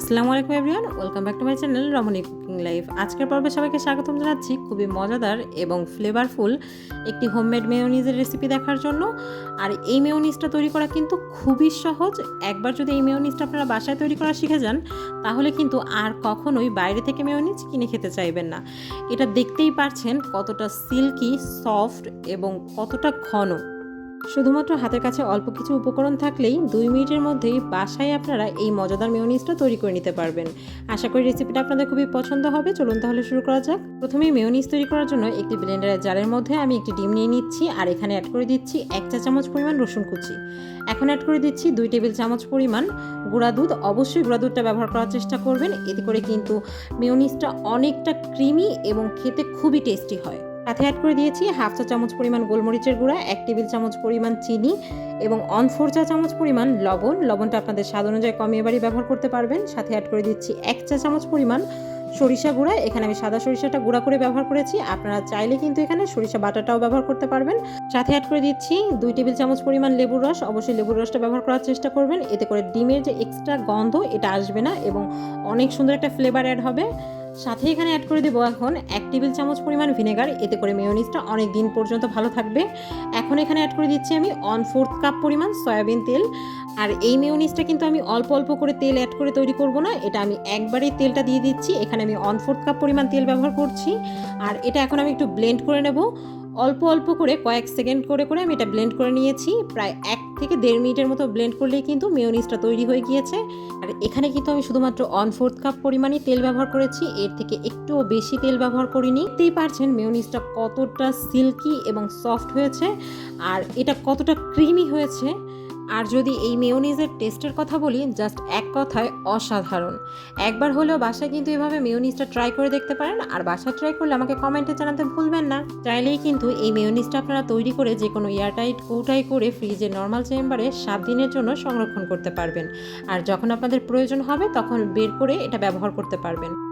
আসসালামু আলাইকুম everyone, welcome back to my channel Ramani cooking life. আজকের পর্বে সবাইকে স্বাগতম জানাচ্ছি খুবই মজাদার এবং ফ্লেভারফুল একটি হোমমেড মেয়োনিজের রেসিপি দেখার জন্য। আর এই মেয়োনিজটা তৈরি করা কিন্তু খুবই সহজ। একবার যদি এই মেয়োনিজটা আপনারা বাসায় তৈরি করা শিখে যান, তাহলে কিন্তু আর কখনোই বাইরে থেকে মেয়োনিজ কিনে খেতে চাইবেন না। এটা দেখতেই পারছেন কতটা সিল্কি সফট এবং কতটা ঘন। শুধুমাত্র হাতের কাছে অল্প কিছু উপকরণ থাকলেই দুই মিনিটের মধ্যেই বাসায় আপনারা এই মজাদার মেয়োনিজটা তৈরি করে নিতে পারবেন। আশা করি রেসিপিটা আপনাদের খুবই পছন্দ হবে। চলুন তাহলে শুরু করা যাক। প্রথমে মেয়োনিজ তৈরি করার জন্য একটি ব্লেন্ডারের জারের মধ্যে আমি একটি ডিম নিয়ে নিচ্ছি আর এখানে অ্যাড করে দিচ্ছি এক চা চামচ পরিমাণ রসুন কুচি। এখন অ্যাড করে দিচ্ছি দুই টেবিল চামচ পরিমাণ গুঁড়া দুধ। অবশ্যই গুঁড়া দুধটা ব্যবহার করার চেষ্টা করবেন। এতে করে কিন্তু মেয়োনিজটা অনেকটা ক্রিমি এবং খেতে খুবই টেস্টি হয়। সাথে অ্যাড করে দিয়েছি হাফ চা চামচ পরিমাণ গোলমরিচের গুঁড়া, এক টেবিল চামচ পরিমাণ চিনি এবং অন ফোর চা চামচ পরিমাণ লবণ। লবণটা আপনাদের স্বাদ অনুযায়ী কমিয়ে বাড়ি ব্যবহার করতে পারবেন। সাথে অ্যাড করে দিচ্ছি এক চা চামচ পরিমাণ সরিষা গুঁড়া। এখানে আমি সাদা সরিষাটা গুঁড়া করে ব্যবহার করেছি। আপনারা চাইলে কিন্তু এখানে সরিষা বাটাটাও ব্যবহার করতে পারবেন। সাথে অ্যাড করে দিচ্ছি দুই টেবিল চামচ পরিমাণ লেবুর রস। অবশ্যই লেবুর রসটা ব্যবহার করার চেষ্টা করবেন। এতে করে ডিমের যে এক্সট্রা গন্ধ, এটা আসবে না এবং অনেক সুন্দর একটা ফ্লেভার অ্যাড হবে। সাথে এখানে অ্যাড করে দেবো এখন এক টেবিল চামচ পরিমাণ ভিনেগার এতে করে মেয়নিজটা অনেক দিন পর্যন্ত ভালো থাকবে। এখন এখানে অ্যাড করে দিচ্ছি আমি ওয়ান ফোর্থ কাপ পরিমাণ সয়াবিন তেল। আর এই মেয়নিজটা কিন্তু আমি অল্প অল্প করে তেল অ্যাড করে তৈরি করব না, এটা আমি একবারেই তেলটা দিয়ে দিচ্ছি। এখানে আমি ওয়ান ফোর্থ কাপ পরিমাণ তেল ব্যবহার করছি। আর এটা এখন আমি একটু ব্লেন্ড করে নেব। অল্প অল্প করে কয়েক সেকেন্ড করে করে আমি এটা ব্লেন্ড করে নিয়েছি। প্রায় এক থেকে দেড় মিনিটের মতো ব্লেন্ড করলেই কিন্তু মেয়োনিজটা তৈরি হয়ে গিয়েছে। আর এখানে কিন্তু আমি শুধুমাত্র অন ফোর্থ কাপ পরিমাণে তেল ব্যবহার করেছি। এর থেকে একটুও বেশি তেল ব্যবহার করিনি। দেখতেই পারছেন মেয়োনিজটা কতটা সিল্কি এবং সফট হয়েছে। আর এটা কতটা ক্রিমি হয়েছে। আর যদি এই মেয়োনিজের টেস্টের কথা বলি জাস্ট এক কথায় অসাধারণ। একবার হলেও বাসায় কিন্তু এভাবে মেয়োনিজটা ট্রাই করে দেখতে পারেন, আর বাসায় ট্রাই করলে আমাকে কমেন্টে জানাতে ভুলবেন না। চাইলেই কিন্তু এই মেয়োনিজটা আপনারা তৈরি করে যে কোনো এয়ারটাইট কৌটাই করে ফ্রিজে নর্মাল চেম্বারে সাত দিনের জন্য সংরক্ষণ করতে পারবেন। আর যখন আপনাদের প্রয়োজন হবে, তখন বের করে এটা ব্যবহার করতে পারবেন।